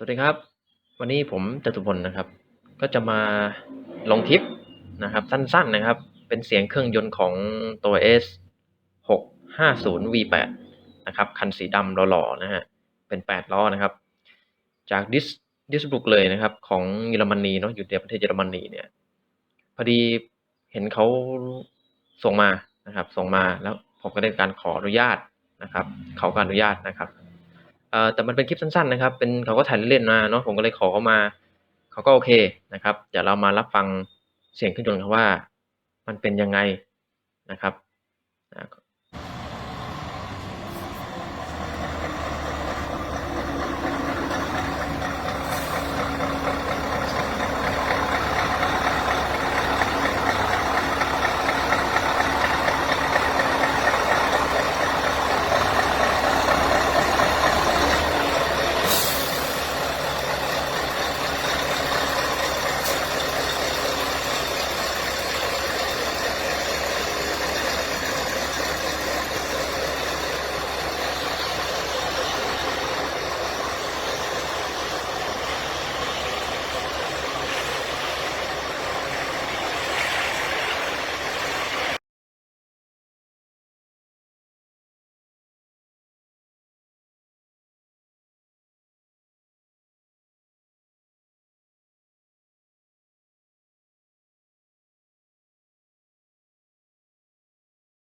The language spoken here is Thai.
สวัสดีครับ วันนี้ผมจตุพลนะครับ ก็จะมาลงคลิปนะครับ สั้นๆนะครับ เป็นเสียงเครื่องยนต์ของตัว S 650 V8 นะครับ คันสีดำหล่อๆนะฮะ เป็น 8 ล้อนะครับ จากดิสดิสบุกเลยนะครับ ของเยอรมนีเนาะอยู่ในประเทศเยอรมนีเนี่ย พอดีเห็นเขาส่งมานะครับ ส่งมาแล้วผมก็ได้การขออนุญาตนะครับ เขาก็อนุญาตนะครับ อ่อแต่มันเป็นคลิปสั้นๆนะครับ เป็นเขาก็ถ่ายเล่นๆมาเนาะผมก็เลยขอเขามา เขาก็โอเคนะครับ เดี๋ยวเรามารับฟังเสียงเครื่องยนต์ครับว่า มันเป็นยังไงนะครับ